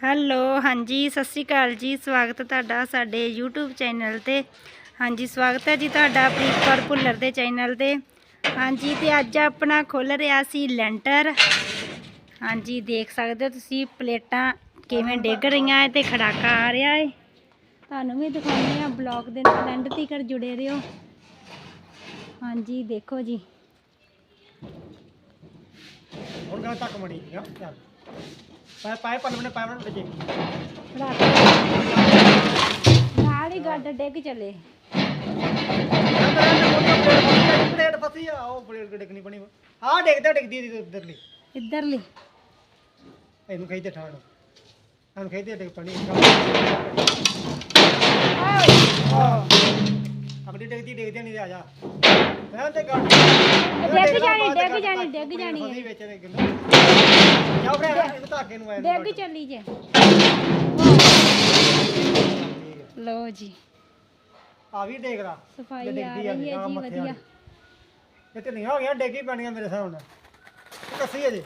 Hello, ਹਾਂਜੀ, ਸਤਿ ਸ਼੍ਰੀ ਅਕਾਲ ਜੀ। ਸਵਾਗਤ ਤੁਹਾਡਾ ਸਾਡੇ YouTube ਚੈਨਲ ਤੇ। ਹਾਂਜੀ, ਸਵਾਗਤ ਹੈ ਜੀ ਤੁਹਾਡਾ ਪ੍ਰੀਤ ਕੌਰ ਭੁੱਲਰ ਦੇ ਚੈਨਲ ਤੇ। ਹਾਂਜੀ, ਤੇ ਅੱਜ ਆਪਣਾ ਖੁੱਲ ਰਿਹਾ ਸੀ ਲੈਂਟਰ। ਹਾਂਜੀ, ਦੇਖ ਸਕਦੇ ਹੋ ਤੁਸੀਂ, ਪਲੇਟਾਂ ਕਿਵੇਂ ਡਿੱਗ ਰਹੀਆਂ ਹੈ ਤੇ ਖੜਾਕਾ ਆ ਰਿਹਾ ਹੈ ਤੁਹਾਨੂੰ ਵੀ ਦਿਖਾਉਂਦੇ ਆ ਬਲੌਗ ਦੇ ਨਾਲ, ਐਂਡ ਤੱਕ ਜੁੜੇ ਰਹੋ। ਹਾਂਜੀ, ਦੇਖੋ ਜੀ। ਹੁਣ ਗਾ ਤੱਕ ਮੜੀ ਯਾ ਪਾਇ ਪੰਨ ਵਿੱਚ। ਖੜਾਕਾ ਨਾਲ ਹੀ ਗੱਡ ਡਿੱਗ ਚਲੇ। ਪਲੇਟ ਫਸੀ ਆ ਉਹ ਪਲੇਟ ਡਿੱਗਣੀ ਬਣੀ ਹਾਂ ਡਿੱਗਦਾ ਇਹਨੂੰ ਕਹੀ ਤੇ ਠਾੜ। ਇਹਨੂੰ ਕਹੀ ਤੇ ਡਿੱਗ ਪਣੀ। ਡਿੱਗਦੀ ਡਿੱਗਦੀ ਨਹੀਂ ਆ ਜਾ। ਮੈਂ ਤੇ ਗੱਡ ਡਿੱਗ ਜਾਣੀ ਡਿੱਗ ਜਾਣੀ ਡਿੱਗ ਜਾਣੀ ਫਸੀ ਹੈ। ਵਿੱਚ ਦੇ ਗਿੰਦਾ ਜਾ ਫੜੇ ਇਹਨੂੰ ਧਾਗੇ ਨੂੰ ਆਇਆ ਡਿੱਗ ਚੱਲੀ ਜੇ। ਲੋ ਜੀ। ਆ ਵੀ ਦੇਖ ਲਾ ਸਫ਼ਾਈ ਆ ਰਹੀ ਹੈ ਜੀ ਵਧੀਆ। ਇਹ ਤੇ ਨਹੀਂ ਹੋ ਗਿਆ ਡੇਗੀ ਪੈਣੀਆਂ ਮੇਰੇ ਹਿਸਾਬ ਨਾਲ। ਕੱਸੀ ਹੈ ਜੀ।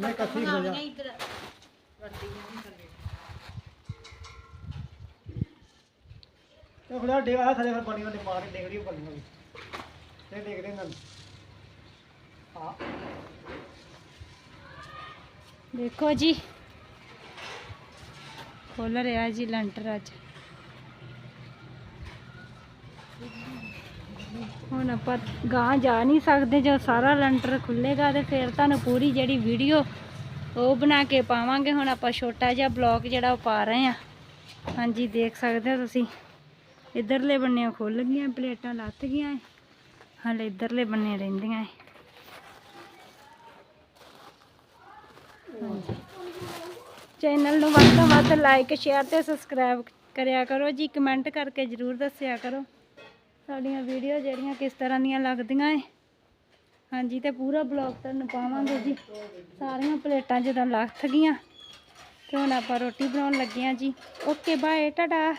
ਮੈਂ ਕੱਸੀ ਹੋ ਜਾ। ਤੇ ਖੁਦਾ ਡੇ ਆ ਥਲੇ ਫਿਰ ਪਾਣੀ ਵਾਲੇ ਮਾਰ ਕੇ ਡੇਗੜੀ ਉਹ ਬੰਨੀ ਤੇ ਦੇਖਦੇ ਨਾ। ਹਾਂ ਦੇਖੋ ਜੀ। ਖੋਲ ਰਿਹਾ ਜੀ ਲੈਂਟਰ ਅੱਜ। ਹੁਣ ਆਪਾਂ ਗਾਂ ਜਾ ਨਹੀਂ ਸਕਦੇ, ਜਦੋਂ ਸਾਰਾ ਲੈਂਟਰ ਖੁੱਲੇਗਾ ਤੇ ਫਿਰ ਤੁਹਾਨੂੰ ਪੂਰੀ ਜਿਹੜੀ ਵੀਡੀਓ ਉਹ ਬਣਾ ਕੇ ਪਾਵਾਂਗੇ। ਹੁਣ ਆਪਾਂ ਛੋਟਾ ਜਿਹਾ ਬਲੌਗ ਜਿਹੜਾ ਉਹ ਪਾ ਰਹੇ ਆ ਹਾਂਜੀ, ਦੇਖ ਸਕਦੇ ਹੋ ਤੁਸੀਂ। ਇਧਰਲੇ ਬੰਨੇ ਖੁੱਲ ਗਈਆਂ, ਪਲੇਟਾਂ ਲੱਥ ਗਈਆਂ ਏ। ਹਾਲੇ ਇਧਰਲੇ ਬੰਨੇ ਰਹਿੰਦੀਆਂ ਏ। ਚੈਨਲ ਨੂੰ ਵੱਧ ਤੋਂ ਵੱਧ ਲਾਈਕ ਸ਼ੇਅਰ ਤੇ ਸਬਸਕ੍ਰਾਈਬ ਕਰਿਆ ਕਰੋ ਜੀ। ਕਮੈਂਟ ਕਰਕੇ ਜਰੂਰ ਦੱਸਿਆ ਕਰੋ। ਸਾਡੀਆਂ ਵੀਡੀਓ ਜਿਹੜੀਆਂ ਕਿਸ ਤਰ੍ਹਾਂ ਦੀਆਂ ਲੱਗਦੀਆਂ ਏ। ਹਾਂਜੀ, ਤੇ ਪੂਰਾ ਬਲੌਗ ਤੁਹਾਨੂੰ ਪਾਵਾਂਗੇ ਜੀ। ਸਾਰੀਆਂ ਪਲੇਟਾਂ ਜਦੋਂ ਲੱਥ ਗਈਆਂ, ਤੇ ਹੁਣ ਆਪਾਂ ਰੋਟੀ ਬਣਾਉਣ ਲੱਗੇ ਹਾਂ ਜੀ। Okay bye Tata